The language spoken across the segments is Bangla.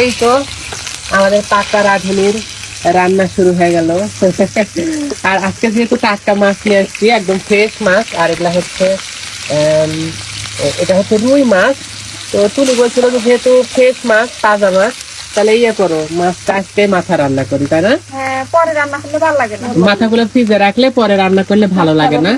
এই তো, আমাদের পাকা রাঁধুনির রান্না শুরু হয়ে গেল। আর আজকে যেহেতু টাটকা মাছ নিয়ে আসছি, একদম ফ্রেশ মাছ, আর এগুলা হচ্ছে এটা হচ্ছে রুই মাছ। তো তুলি বলছিল যেহেতু ফ্রেশ মাছ, তাজা মাছ, তাহলে ইয়ে করো, মাছটা আজকে মাথা রান্না করি, তাই না? পরে রান্না করলে ভালো লাগে না। মাথাগুলো ফ্রিজে রাখলে পরে রান্না করলে ভালো লাগে না।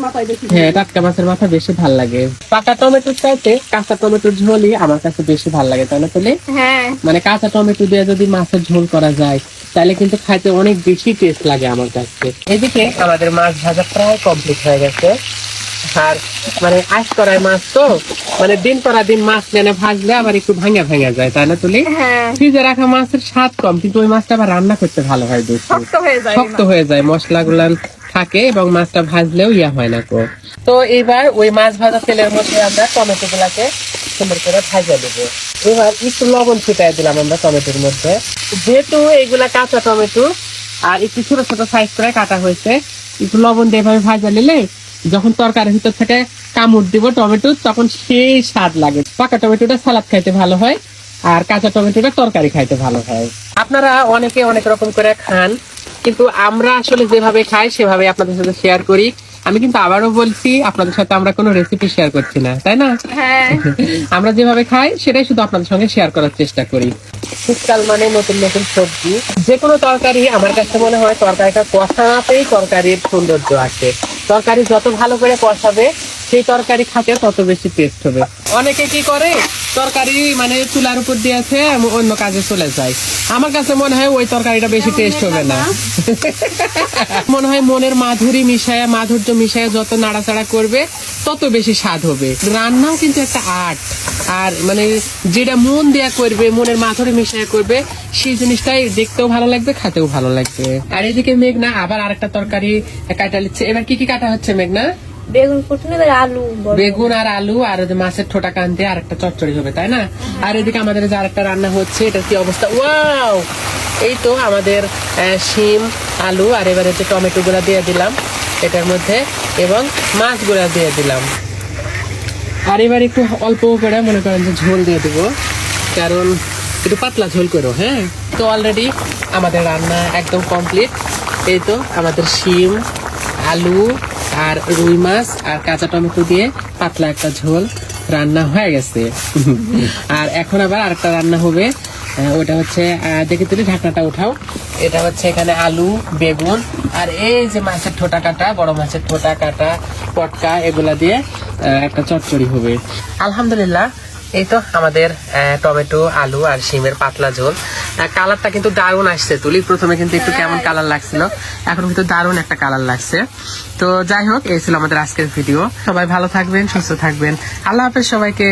হ্যাঁ টাটকা মাছের মাথা বেশি ভালো লাগে। পাকা টমেটোর চাইতে কাঁচা টমেটোর ঝোলই আমার কাছে বেশি ভালো লাগে তাই না তুলি? হ্যাঁ। মানে কাঁচা টমেটো দিয়ে যদি মাছের ঝোল করা যায় তাহলে কিন্তু খাইতে অনেক বেশি টেস্ট লাগে আমার কাছে। এদিকে আমাদের মাছ ভাজা প্রায় কমপ্লিট হয়ে গেছে। আর মানে আজ করায় মাছ তো মানে দিন করা দিন মাছ নেনে ভাজলে আবার একটু ভাঙা ভাঙা যায় তাই না তুলি? হ্যাঁ। ফ্রিজে রাখা মাছের স্বাদ কম কিন্তু ওই মাছটা আবার রান্না করতে ভালো হয় বেশি। শক্ত হয়ে যায় শক্ত হয়ে যায় মশলা গুলান থাকে এবং মাছটা ভাজলেও ইয়া হয় না কো। তো এবার ওই মাছ ভাজা তেলের মধ্যে আমরা টমেটো গুলাকে সুন্দর করে ভাজা দেবো। এবার একটু লবণ ছিটাই দিলাম আমরা টমেটোর মধ্যে। যেহেতু এইগুলা কাঁচা টমেটো আর একটু ছোট ছোট সাইজ করে কাটা হয়েছে একটু লবণ দিয়ে এভাবে ভাজা নিলে যখন তরকারির ভিতর থেকে কামড় দিব টমেটো তখন সেই স্বাদ লাগে। পাকা টমেটোটা সালাদ খাইতে ভালো হয় আর কাঁচা টমেটোটা তরকারি খাইতে ভালো হয়। আপনারা অনেকে অনেক রকম করে খান কিন্তু আমরা আসলে যেভাবে খাই সেভাবে আপনাদের সাথে শেয়ার করি। আমি কিন্তু আবারও বলছি আপনাদের সাথে আমরা কোনো রেসিপি শেয়ার করছি না তাই না? হ্যাঁ। আমরা যেভাবে খাই সেটাই শুধু আপনাদের সঙ্গে শেয়ার করার চেষ্টা করি। শীতকাল মানে নতুন নতুন সবজি। যে কোনো তরকারি আমার কাছে মনে হয় তরকারিটা কষাতেই তরকারির সৌন্দর্য আসে। তরকারি যত ভালো করে কষাবে, সেই তরকারি খাতে তত বেশি টেস্ট হবে। অনেকে কি করে? তরকারি মানে চুলার উপর দিয়েছে অন্য কাজে চলে যায় আমার কাছে মনে হয় ওই তরকারিটা বেশি টেস্ট হবে না। মনে হয় মনের মাধুরী মিশায় মাধুর্য মিশায় যত নাড়াচাড়া করবে তত বেশি স্বাদ হবে। রান্নাও কিন্তু একটা আর্ট আর মানে যেটা মন দেয়া করবে মনের মাধুরী মিশায়া করবে সেই জিনিসটাই দেখতেও ভালো লাগবে খেতেও ভালো লাগবে। আর এদিকে মেঘনা আবার আরেকটা তরকারি কাটা নিচ্ছে। এবার কি কি কাটা হচ্ছে মেঘনা? বেগুন এবার আলু বেগুন আর আলু আর মাছের ঠোঁটা কান দিয়ে আরেকটা চচ্চড়ি হবে, তাই না? আর এদিকে আমাদের যে আরেকটা রান্না হচ্ছে এটা কি অবস্থা? ওয়াও! এই তো আমাদের শিম, আলু আর এবারে যে টমেটো গুলা দিয়ে দিলাম এটার মধ্যে এবং মাছগুলা দিয়ে দিলাম। আর এবার একটু অল্প করে মনে করেন যে ঝোল দিয়ে দেবো, কারণ একটু পাতলা ঝোল করো হ্যাঁ? তো অলরেডি আমাদের রান্না একদম কমপ্লিট এই তো আমাদের শিম, আলু আর রুই মাছ আর কাঁচা টমেটো দিয়ে পাতলা একটা ঝোল রান্না হয়ে গেছে। আর এখন আবার আরেকটা রান্না হবে। ওটা হচ্ছে দেখে তুমি ঢাকনাটা উঠাও। এটা হচ্ছে এখানে আলু, বেগুন আর এই যে মাছের ঠোঁটা কাটা, বড় মাছের ঠোঁটা কাটা, পটকা এগুলা দিয়ে একটা চচ্চড়ি হবে। আলহামদুলিল্লাহ, এই তো আমাদের টমেটো, আলু আর শিমের পাতলা ঝোল। কালারটা কিন্তু দারুণ আসছে তুলি। প্রথমে কিন্তু একটু কেমন কালার লাগছিল। এখন কিন্তু দারুণ একটা কালার লাগছে। তো যাই হোক এই ছিল আমাদের আজকের ভিডিও সবাই ভালো থাকবেন সুস্থ থাকবেন। আল্লাহ হাফেজ সবাইকে।